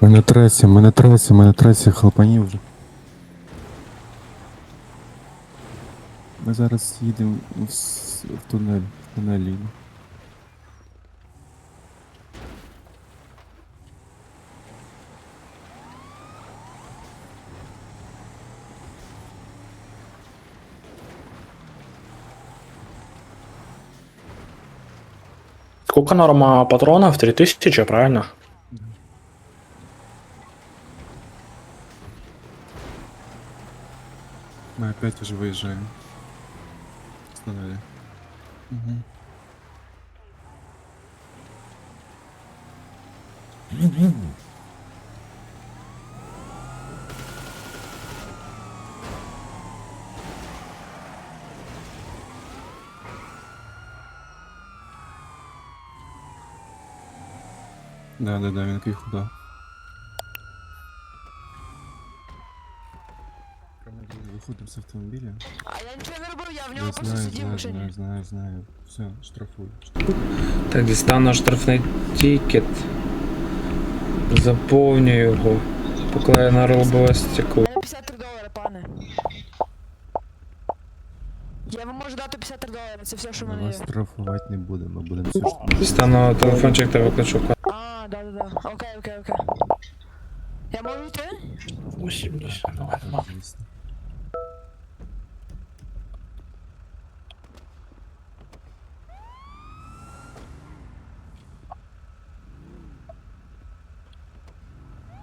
Мене тресі, мене тресі, мене тресі, хлопані вже. Ми зараз їдемо в, в тунель, в тунель їдемо. Сколько норма патронов? 3000, правильно? Ми опять уже. З тунеля. Угу. Да, да, да, він киху дав. Виходимо з автомобіля. А я нічого не робив, я в Я нього просто знаю, сидів в знаю, машині. знаю, знаю, знаю. Все, штрафуй. Так, дістану штрафний тікет. Заповню його. Поклею на лобове стекло. У мене 53 долари, пане. Я вам можу дати 53 долари, це все, що в Ми мене вас є. штрафувати не будемо, ми будемо все ж. Дістану телефончик та викличу А, да, да, да. Окей, окей, окей. Я можу йти? 80. Так, звісно.